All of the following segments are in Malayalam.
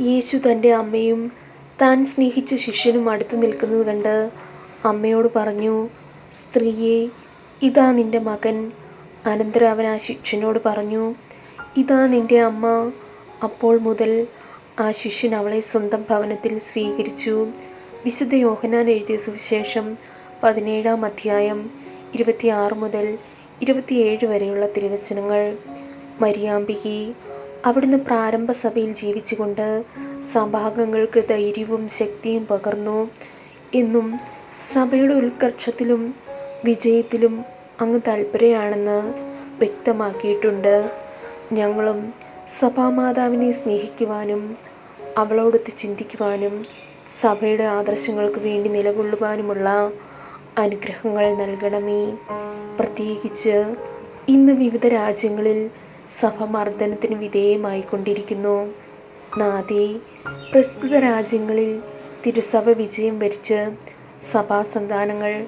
യേശു തന്റെ അമ്മയും താൻ സ്നേഹിച്ച ശിഷ്യനും അടുത്തു നിൽക്കുന്നത് കണ്ട് അമ്മയോട് പറഞ്ഞു സ്ത്രീയെ ഇതാ നിന്റെ മകൻ. അനന്തരം അവൻ ആ ശിഷ്യനോട് പറഞ്ഞു ഇതാ നിന്റെ അമ്മ. അപ്പോൾ മുതൽ ആ ശിഷ്യൻ അവളെ സ്വന്തം ഭവനത്തിൽ സ്വീകരിച്ചു. വിശുദ്ധ യോഹനാൻ എഴുതിയ സുവിശേഷം പതിനേഴാം അധ്യായം ഇരുപത്തിയാറ് മുതൽ ഇരുപത്തിയേഴ് വരെയുള്ള തിരുവചനങ്ങൾ. മരിയാമ്പികി അവിടുന്ന് പ്രാരംഭ സഭയിൽ ജീവിച്ചുകൊണ്ട് സഭാംഗങ്ങൾക്ക് ധൈര്യവും ശക്തിയും പകർന്നു. എന്നും സഭയുടെ ഉത്കർഷത്തിലും വിജയത്തിലും അങ്ങ് താല്പര്യമാണെന്ന് വ്യക്തമാക്കിയിട്ടുണ്ട്. ഞങ്ങളും സഭാമാതാവിനെ സ്നേഹിക്കുവാനും അവളോടൊത്ത് ചിന്തിക്കുവാനും സഭയുടെ ആദർശങ്ങൾക്ക് വേണ്ടി നിലകൊള്ളുവാനുമുള്ള അനുഗ്രഹങ്ങൾ നൽകണമേ. പ്രത്യേകിച്ച് ഇന്ന് വിവിധ രാജ്യങ്ങളിൽ സഭ മർദ്ദനത്തിന് വിധേയമായിക്കൊണ്ടിരിക്കുന്നു. നാദേ പ്രസ്തുത രാജ്യങ്ങളിൽ തിരുസഭ വിജയം വരിച്ച് സഭാസന്താനങ്ങൾ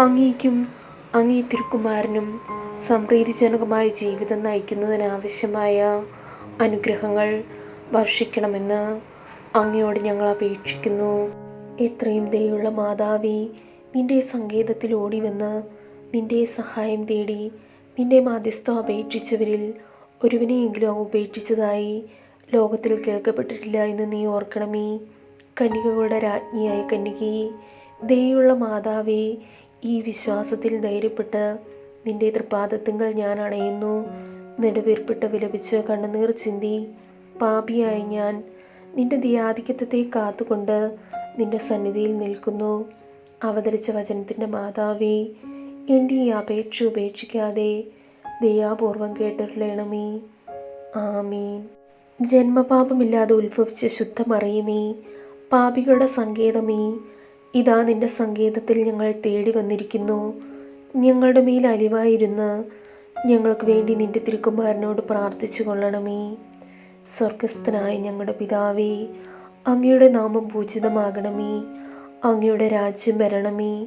അങ്ങേക്കും അങ്ങേ തിരുക്കുമാരനും സംപ്രീതിജനകമായ ജീവിതം നയിക്കുന്നതിനാവശ്യമായ അനുഗ്രഹങ്ങൾ വർഷിക്കണമെന്ന് അങ്ങയോട് ഞങ്ങൾ അപേക്ഷിക്കുന്നു. എത്രയും ദയുള്ള മാതാവി നിന്റെ സങ്കേതത്തിൽ ഓടിവന്ന് നിന്റെ സഹായം തേടി നിന്റെ മാധ്യസ്ഥം അപേക്ഷിച്ചവരിൽ ഒരുവനെയെങ്കിലും അങ്ങ് ഉപേക്ഷിച്ചതായി ലോകത്തിൽ കേൾക്കപ്പെട്ടിട്ടില്ല എന്ന് നീ ഓർക്കണമേ. കന്യകകളുടെ രാജ്ഞിയായ കന്യകയെ ദയുള്ള മാതാവേ ഈ വിശ്വാസത്തിൽ ധൈര്യപ്പെട്ട് നിന്റെ തൃപാദത്വങ്ങൾ ഞാൻ അണയുന്നു. നെടുവീർപ്പിട്ട് വിലപിച്ച് കണ്ണുനീർ ചിന്തി പാപിയായ ഞാൻ നിന്റെ ദിയാധിക്യത്തെ കാത്തുകൊണ്ട് നിന്റെ സന്നിധിയിൽ നിൽക്കുന്നു. അവതരിച്ച വചനത്തിന്റെ മാതാവേ എന്റെ ഈ അപേക്ഷ ഉപേക്ഷിക്കാതെ ദയാപൂർവം കേട്ടിട്ടുള്ളണമേ. ആമീൻ. ജന്മപാപമില്ലാതെ ഉത്ഭവിച്ച ശുദ്ധമറിയുമേ പാപികളുടെ സങ്കേതമേ ഇതാ നിന്റെ സങ്കേതത്തിൽ ഞങ്ങൾ തേടി വന്നിരിക്കുന്നു. ഞങ്ങളുടെ മേൽ അലിവായിരുന്ന് ഞങ്ങൾക്ക് വേണ്ടി നിന്റെ തിരുക്കുമാരനോട് പ്രാർത്ഥിച്ചു കൊള്ളണമേ. സ്വർഗസ്ഥനായ ഞങ്ങളുടെ പിതാവേ അങ്ങയുടെ നാമം പൂജിതമാകണമേ. അങ്ങയുടെ രാജ്യം വരണമേ.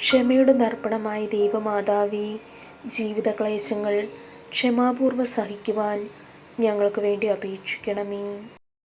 ക്ഷമയുടെ ദർപ്പണമായ ദൈവമാതാവി ജീവിതക്ലേശങ്ങൾ ക്ഷമാപൂർവം സഹിക്കുവാൻ ഞങ്ങൾക്ക് വേണ്ടി അപേക്ഷിക്കണമേ.